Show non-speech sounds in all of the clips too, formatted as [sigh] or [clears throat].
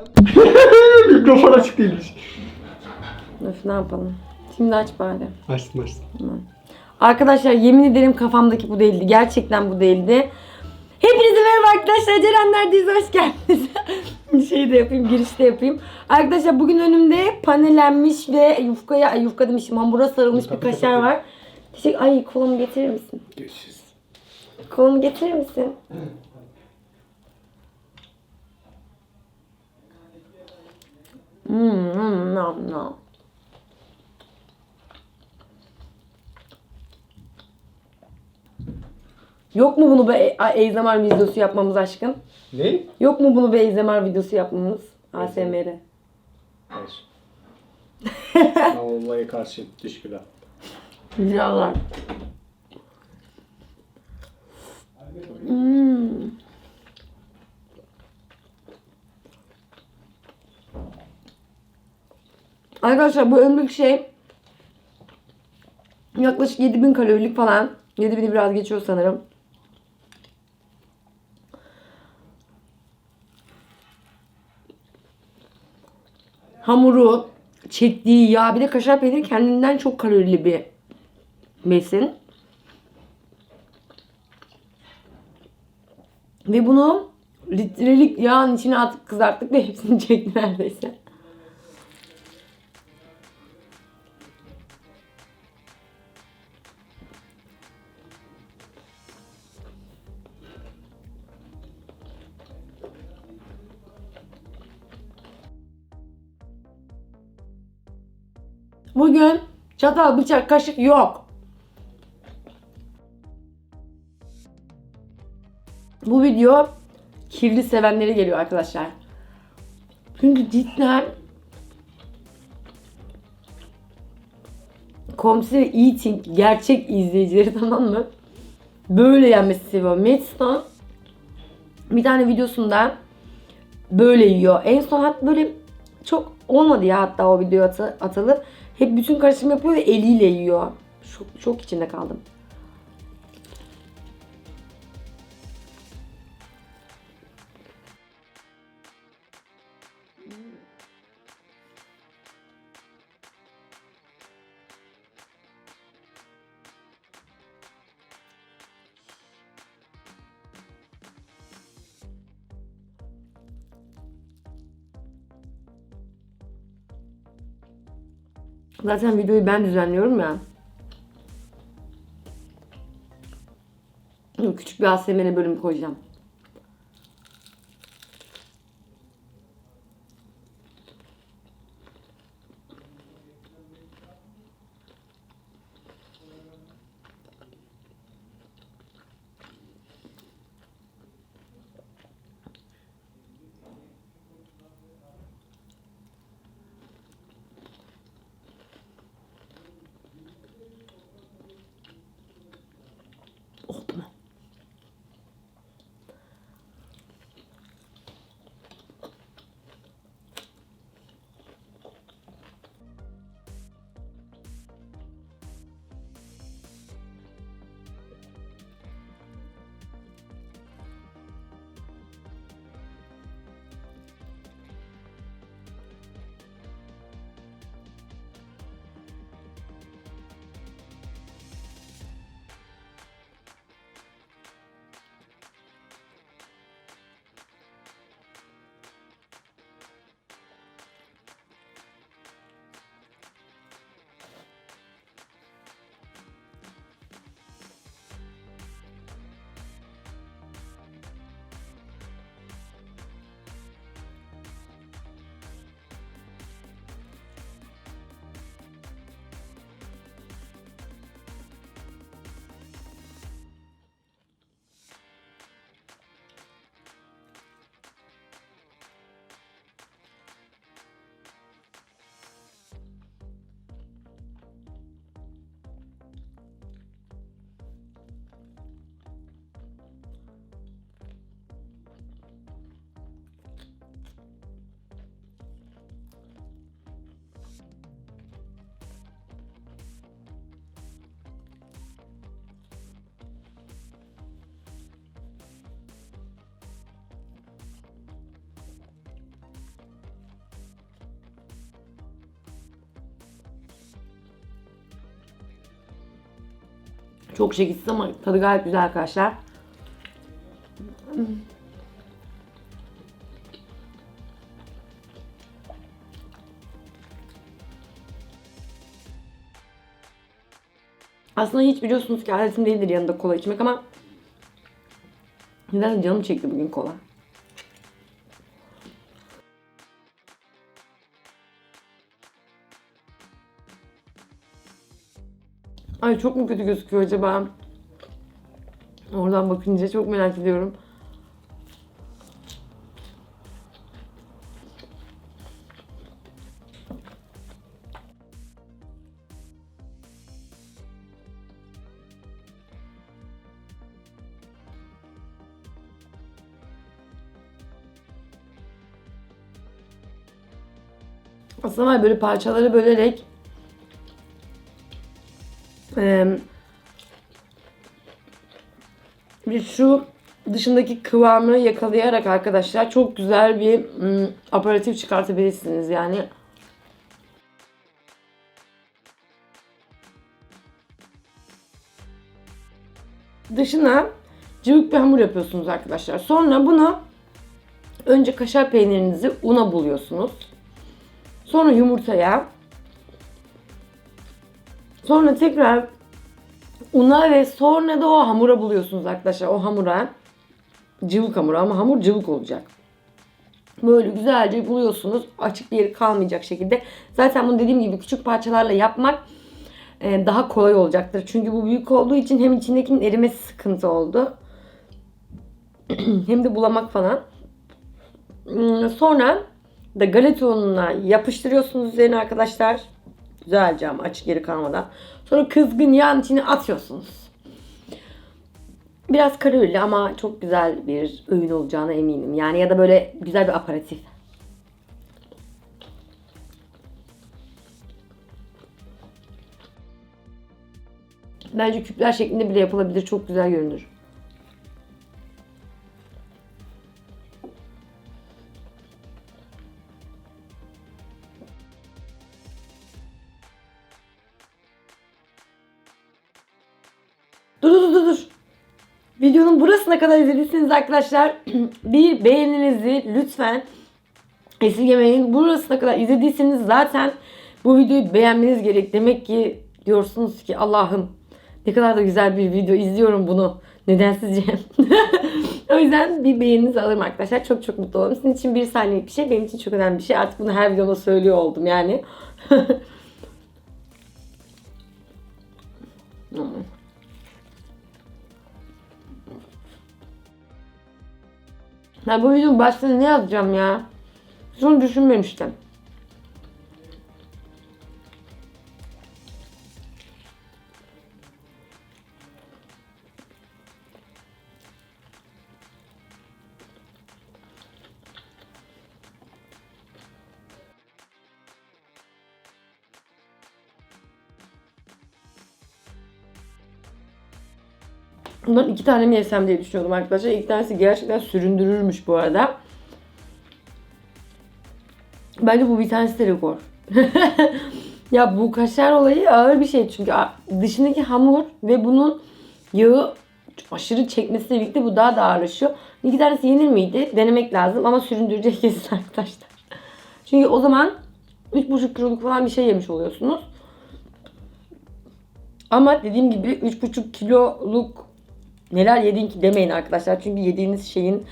[laughs] Mikrofon açık değilmiş. Öf ne yapalım. Şimdi aç bari. Açtım açtım. Arkadaşlar yemin ederim kafamdaki bu değildi. Gerçekten bu değildi. Hepinize merhaba arkadaşlar. Ceren neredeyiz? Hoş geldiniz. [laughs] şey de yapayım, girişte yapayım. Arkadaşlar bugün önümde panelenmiş ve yufkaya, ay yufka demişim, hamura sarılmış bir kaşar var. Teşekkür, ay kolumu getirir misin? Görüşürüz. Kolumu getirir misin? Nom. Yok mu bunu be ASMR videosu yapmamız aşkım? Ne? Yok mu bunu bir ASMR videosu yapmamız? ASMR'e. Hayır. ben olmaya karşı teşekkürler. Güzeller. Arkadaşlar bu önlük şey yaklaşık 7000 kalorilik falan. 7000'i biraz geçiyor sanırım. Hamuru, çektiği yağ bir de kaşar peyniri kendinden çok kalorili bir besin. Ve bunu litrelik yağın içine atıp kızarttık ve hepsini [laughs] çekti neredeyse. Bugün çatal, bıçak, kaşık yok. Bu video kirli sevenlere geliyor arkadaşlar. Çünkü cidden ve Eating gerçek izleyicileri [laughs] tamam mı? Böyle yenmesi seviyor. Madison bir tane videosunda böyle yiyor. En son hatta böyle çok olmadı ya hatta o video atı, atalı. Hep bütün karışım yapıyor ve eliyle yiyor. Çok, çok içinde kaldım. Zaten videoyu ben düzenliyorum ya. Küçük bir ASMR bölüm koyacağım. Çok şekilsiz ama tadı gayet güzel arkadaşlar. Aslında hiç biliyorsunuz ki adetim değildir yanında kola içmek ama neden canım çekti bugün kola. Ay çok mu kötü gözüküyor acaba? Oradan bakınca çok merak ediyorum. Aslında böyle parçaları bölerek eee, bir şu dışındaki kıvamı yakalayarak arkadaşlar çok güzel bir ım, aperatif çıkartabilirsiniz yani. Dışına cıvık bir hamur yapıyorsunuz arkadaşlar. Sonra buna önce kaşar peynirinizi una buluyorsunuz. Sonra yumurtaya. Sonra tekrar una ve sonra da o hamura buluyorsunuz arkadaşlar. O hamura cıvık hamur ama hamur cıvık olacak. Böyle güzelce buluyorsunuz. Açık bir yeri kalmayacak şekilde. Zaten bunu dediğim gibi küçük parçalarla yapmak e, daha kolay olacaktır. Çünkü bu büyük olduğu için hem içindekinin erimesi sıkıntı oldu. [clears throat] hem de bulamak falan. Hmm, Sonra da galeta ununa yapıştırıyorsunuz üzerine arkadaşlar. Güzelce ama açık yeri kalmadan. Sonra kızgın yağın içine atıyorsunuz. Biraz kalorili ama çok güzel bir öğün olacağına eminim. Yani ya da böyle güzel bir aparatif. Bence küpler şeklinde bile yapılabilir. Çok güzel görünür. Burasına kadar izlediyseniz arkadaşlar [clears throat] bir beğeninizi lütfen esirgemeyin. Burasına kadar izlediyseniz zaten bu videoyu beğenmeniz gerek. Demek ki diyorsunuz ki Allah'ım ne kadar da güzel bir video izliyorum bunu. Neden sizce? [laughs] o yüzden bir beğeninizi alırım arkadaşlar. Çok çok mutlu olurum. Sizin için bir saniyelik bir şey. Benim için çok önemli bir şey. Artık bunu her videomda söylüyor oldum yani. [laughs] Ya bu videonun başlığına ne yazacağım ya? Onu düşünmemiştim. Bundan iki tane mi yesem diye düşünüyordum arkadaşlar. İlk tanesi gerçekten süründürürmüş bu arada. Bence bu bir tanesi de rekor. [laughs] ya bu kaşar olayı ağır bir şey çünkü dışındaki hamur ve bunun yağı aşırı çekmesiyle birlikte bu daha da ağırlaşıyor. İki tanesi yenir miydi? Denemek lazım ama süründürecek [laughs] kesin arkadaşlar. Çünkü o zaman 3,5 kiloluk falan bir şey yemiş oluyorsunuz. Ama dediğim gibi 3,5 kiloluk neler yedin ki demeyin arkadaşlar. Çünkü yediğiniz şeyin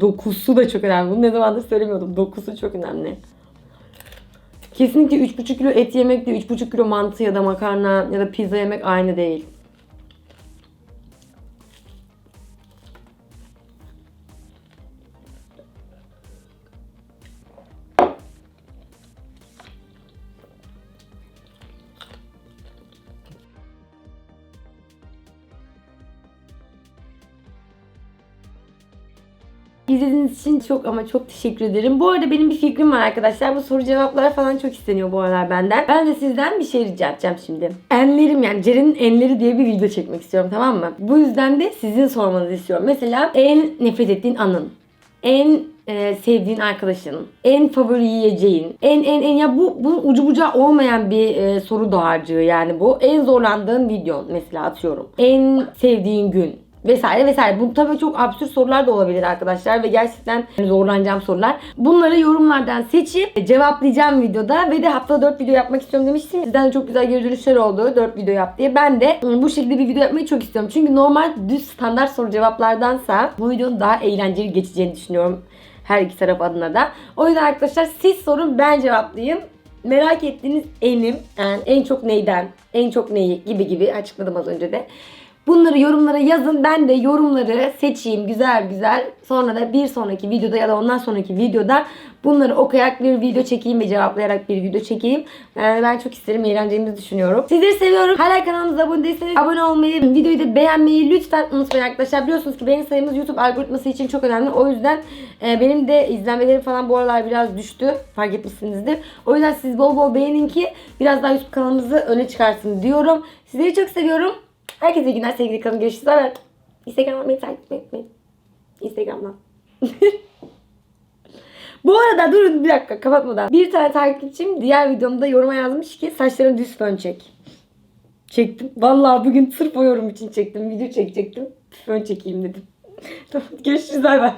dokusu da çok önemli. Bunu ne zamandır söylemiyordum. Dokusu çok önemli. Kesinlikle 3,5 kilo et yemekle 3,5 kilo mantı ya da makarna ya da pizza yemek aynı değil. İzlediğiniz için çok ama çok teşekkür ederim. Bu arada benim bir fikrim var arkadaşlar. Bu soru cevaplar falan çok isteniyor bu aralar benden. Ben de sizden bir şey rica edeceğim şimdi. Enlerim yani Ceren'in enleri diye bir video çekmek istiyorum tamam mı? Bu yüzden de sizin sormanızı istiyorum. Mesela en nefret ettiğin anın. En e, sevdiğin arkadaşın, en favori yiyeceğin, en en en ya bu bunun ucu bucağı olmayan bir e, soru dağarcığı yani bu. En zorlandığın videon mesela atıyorum. En sevdiğin gün vesaire vesaire. Bu tabii çok absürt sorular da olabilir arkadaşlar ve gerçekten zorlanacağım sorular. Bunları yorumlardan seçip cevaplayacağım videoda ve de haftada 4 video yapmak istiyorum demiştim. Sizden de çok güzel geri dönüşler oldu 4 video yap diye. Ben de bu şekilde bir video yapmayı çok istiyorum. Çünkü normal düz standart soru cevaplardansa bu videonun daha eğlenceli geçeceğini düşünüyorum. Her iki taraf adına da. O yüzden arkadaşlar siz sorun ben cevaplayayım. Merak ettiğiniz enim, yani en çok neyden, en çok neyi gibi gibi açıkladım az önce de. Bunları yorumlara yazın. Ben de yorumları seçeyim güzel güzel. Sonra da bir sonraki videoda ya da ondan sonraki videoda bunları okuyarak bir video çekeyim ve cevaplayarak bir video çekeyim. Yani ben çok isterim, eğleneceğimizi düşünüyorum. Sizleri seviyorum. Hala kanalımıza abone değilseniz abone olmayı, videoyu da beğenmeyi lütfen unutmayın arkadaşlar. Biliyorsunuz ki beğeni sayımız YouTube algoritması için çok önemli. O yüzden e, benim de izlenmelerim falan bu aralar biraz düştü. Fark etmişsinizdir. O yüzden siz bol bol beğenin ki biraz daha YouTube kanalımızı öne çıkarsın diyorum. Sizleri çok seviyorum. Herkese iyi günler sevgili kalın. Görüşürüz. Bye. Instagram'dan beni takip etmeyin. Instagram'dan. [laughs] Bu arada durun bir dakika kapatmadan. Bir tane takipçim diğer videomda yoruma yazmış ki saçlarını düz fön çek. Çektim. Vallahi bugün sırf o yorum için çektim. Video çekecektim. Fön çekeyim dedim. [laughs] tamam görüşürüz. Bay bay.